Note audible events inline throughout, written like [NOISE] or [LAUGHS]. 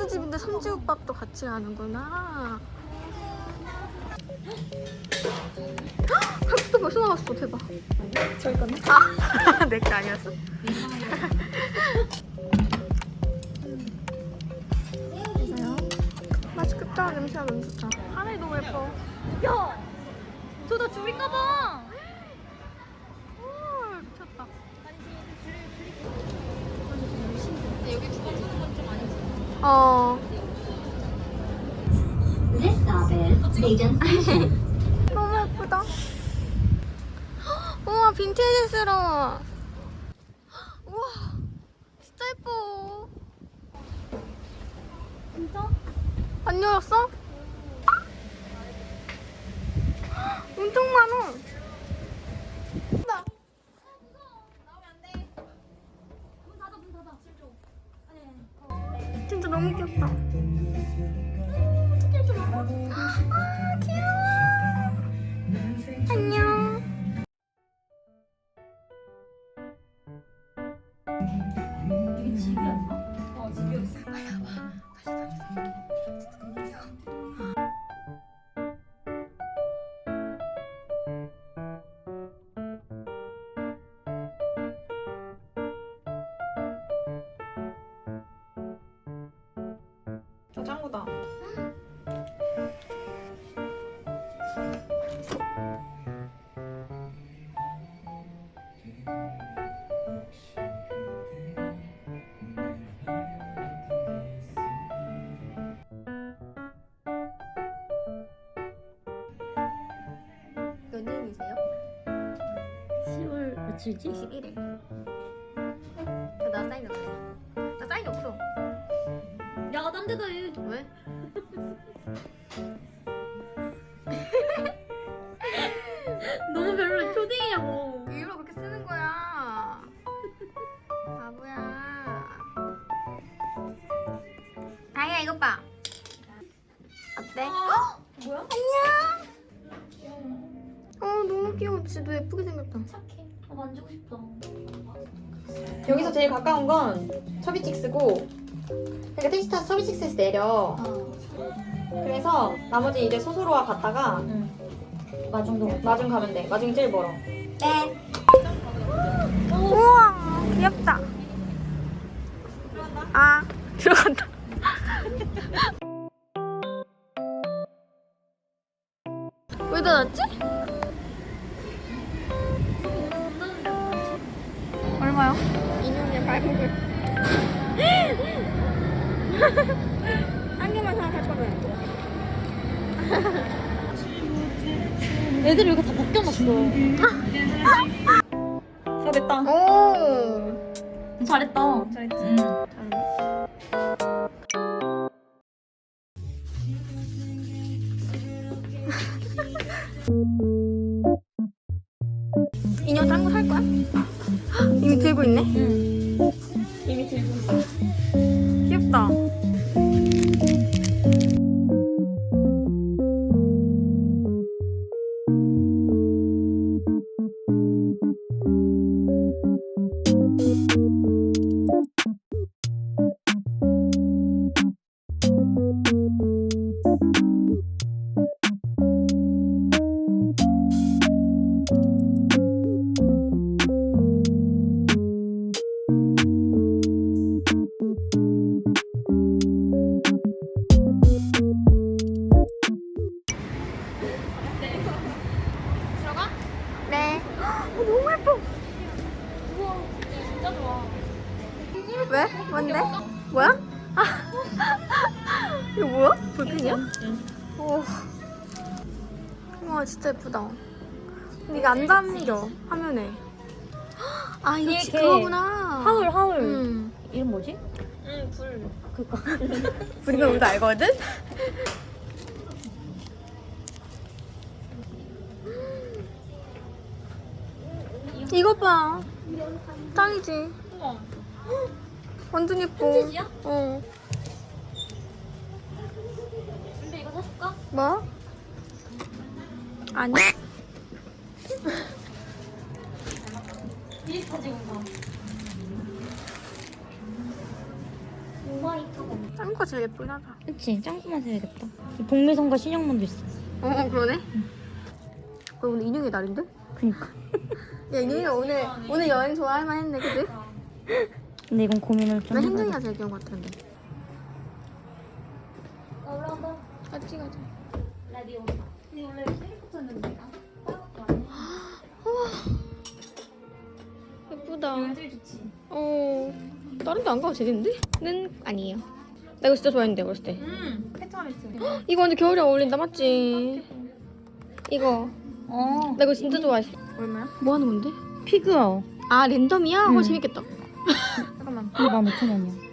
오, 칼국수 집인데 섬지국밥도 같이 가는구나. 헉, 칼국수 벌써 나왔어. 대박. 저희 건데? 아, [LAUGHS] 내거 아니었어? [LAUGHS] 맛있겠다. 냄새가 너무 좋다. 하늘이 너무 예뻐. 야! 저다 줄인가 봐! 우와, 미쳤다. 여기 주방 쓰는 건 좀 아니지? 어. This stop is Regent 너무 예쁘다. [GASPS] 우와, 빈티지스러워. 우와, 진짜 예뻐. 진짜? 안 열었어? [GASPS] 엄청 많아. 저 짱구다. 몇 년이세요? 10월 며칠지? 21일. 나 사인 없네. 나 사인 없어. 야, 딴 데다 해. 왜? [LAUGHS] 너무 별로 초딩이냐고. 예쁘게 생겼다. 착해. 아, 만지고 싶다. 여기서 제일 가까운 건 서비칙스고, 그러니까 택시 타서 서비칙스에서 내려. 아, 그래서 나머지 이제 소소로와 갔다가 응. 마중도. 마중 가면 돼. 마중이 제일 멀어. 네. 우와 귀엽다. 아 들어간다. [LAUGHS] 발목을. 한 애들 여기 다 벗겨놨어. 다 됐다. 오. 잘했다. 잘했지. 응. 인형 딴거살 거야? 이미 들고 있네. 응. 귀엽다. 왜? 뭔데? 뭐야? 아. [LAUGHS] 이거 뭐야? 볼펜이야? 오. 와 진짜 예쁘다. 근데 이게 안 담겨 화면에. [GASPS] 아 이거 이게 지- 걔 그거구나. 하울, 하울. 응. 이름 뭐지? 응, 불. 그니까. [LAUGHS] 우리가 우리도 알거든. [GASPS] 이거 봐. 짱이지. 우와. [GASPS] 완전 예뻐. 편지지야? 어. 근데 이거 사줄까? 뭐? 아니. 비슷하지 뭔가. 짠거 제일 예쁘긴 하다. 그치 짱구만 사야겠다. 복미선과 신영문도 있어. 어, 그러네. 그럼 오늘 인형의 날인데? 그니까. 야, 인형이 오늘, 오늘 여행 좋아할 만 했네, 그지? 근데 이건 고민을 좀나 돼. 제일 귀여운 것 같은데. 나 올라간다. 같이 가자. 라디오. 근데 원래 헬리콥터였는데. 예쁘다. 여기 제일 좋지. 어, 다른 데 안 가도 되겠는데? 는 아니에요. 나 이거 진짜 좋아했는데, 어렸을 때. 응. 패턴이지. 이거 완전 겨울에 어울린다, 맞지? 이거. 어. 나 이거 진짜 좋아했어. 얼마야? 뭐 하는 건데? 피규어. 아, 랜덤이야? 어, 응. 재밌겠다. [LAUGHS] 이거 15,000원이야.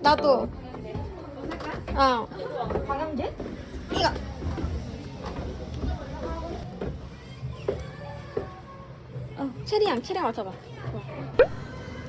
나도. 어. 방향제? 이거. 어, 체리향, 체리향 맡아봐.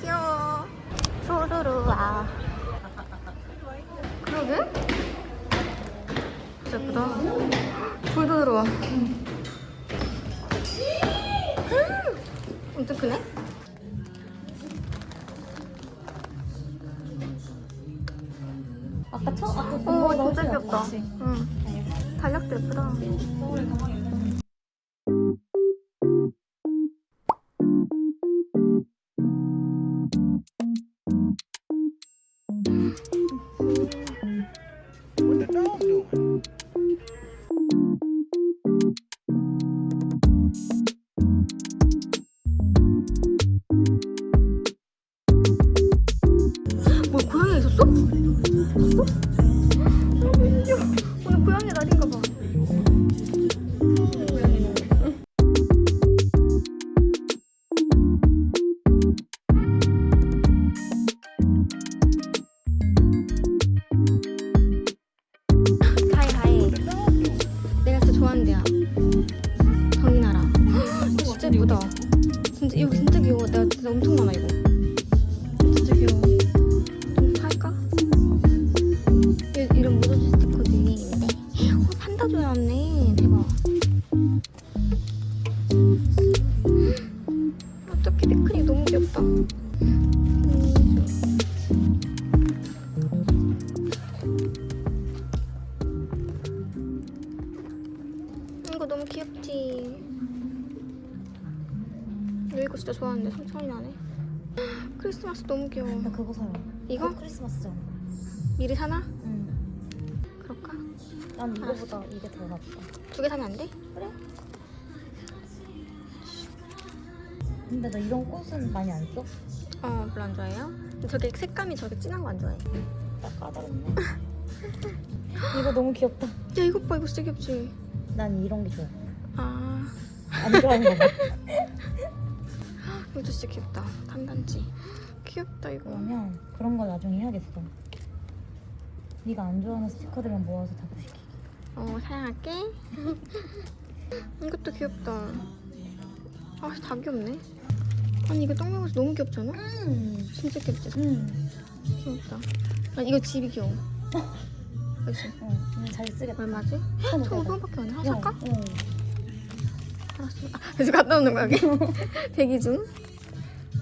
귀여워. 소로로와. 그러게? 진짜 예쁘다. 불도 들어와. 음. 엄청 크네? 아까 처음 아까 본 어, 진짜 귀엽다. 응. 달력도 예쁘다. 뭐 어떻게 피크닉 너무 귀엽다. 음, 이거 너무 귀엽지. 이거 진짜 좋아하는데 3천이 나네. 크리스마스 너무 귀여워. 나 그거 사요. 이거? 크리스마스잖아. 미리 사나? 응. 그럴까? 난 이거보다 이게 더 낫다. 두 개 사면 안 돼? 근데 나 이런 꽃은 많이 안 써? 어, 별로 안 좋아해요? 저게 색감이 저렇게 진한 거 안 좋아해. 나 까다롭네. [LAUGHS] 이거 너무 귀엽다. 야, 이것 봐. 이거 진짜 귀엽지? 난 이런 게 좋아. 아, 안 좋아하는 거 봐. [LAUGHS] 이것도 진짜 귀엽다. 단단지. 귀엽다, 이거. 그러면 그런 거 나중에 해야겠어. 네가 안 좋아하는 스티커들만 모아서 다 부시키. 어, 사양할게. [LAUGHS] 이것도 귀엽다. 아, 다 귀엽네. 아니, 이거 떡먹어서 너무 귀엽지 않아? 음. 진짜 귀엽지? 음. 귀엽다. 아, 이거 집이 귀여워. 그치? 어. 음, 잘 쓰겠다. 얼마지? 1,500원. 1,500원밖에 안 해. 하나 살까? 어. 알았어. 아, 그래서 갔다 오는 거야, 여기? [LAUGHS] 대기 중.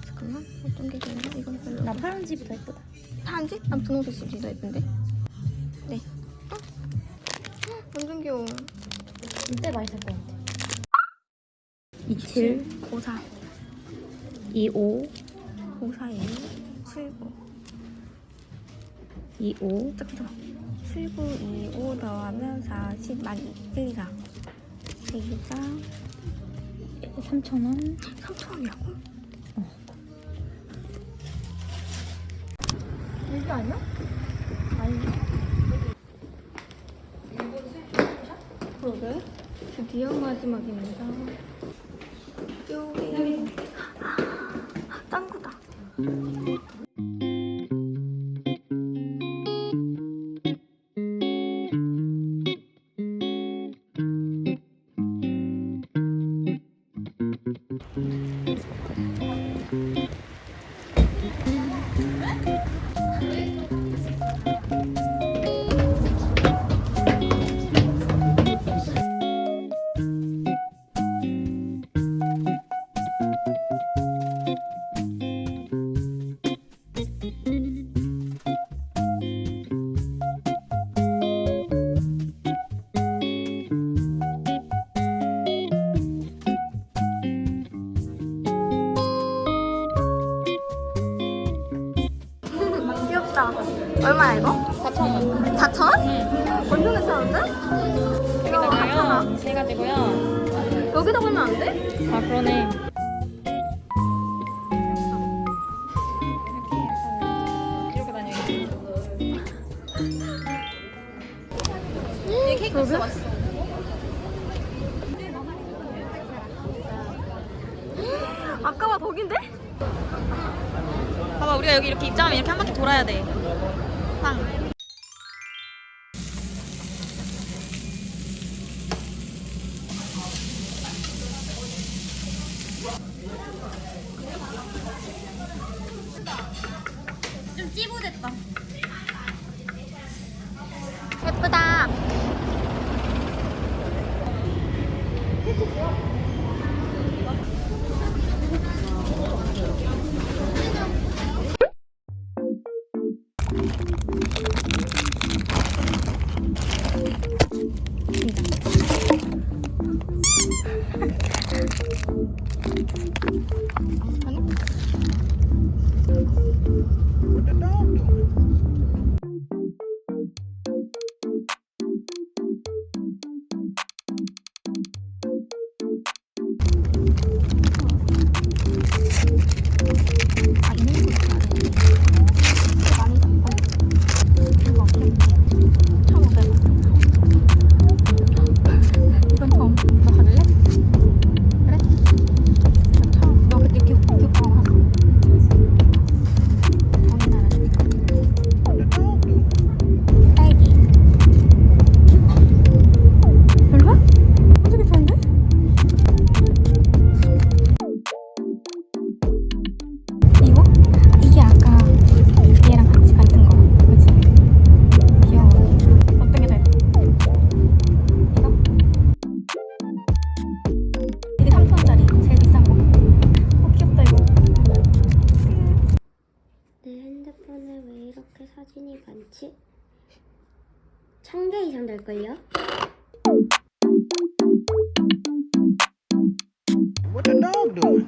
잠깐만. 어떤 게 좋나? 이건 별로. 나 파란 집이 더 예쁘다. 파란지? 난 분홍색 집이 더 예쁜데. 네. 어? 헉, 완전 귀여워. 이때 살것 같아. 27, 54. 25, 54에 79. 25, 잠깐만. 79, 25 더하면 40, 만 1, 2, 4. 124. 3,000원. 3,000원이라고? 이게 아니야? 그러게. 드디어 마지막입니다. 여기다 걸면 안 돼? 아 그러네. 아까와 덕인데? 봐봐 우리가 여기 이렇게 입장하면 이렇게 한 바퀴 돌아야 돼. 사진이 많지? 천 개 이상 될걸요? What the dog doing?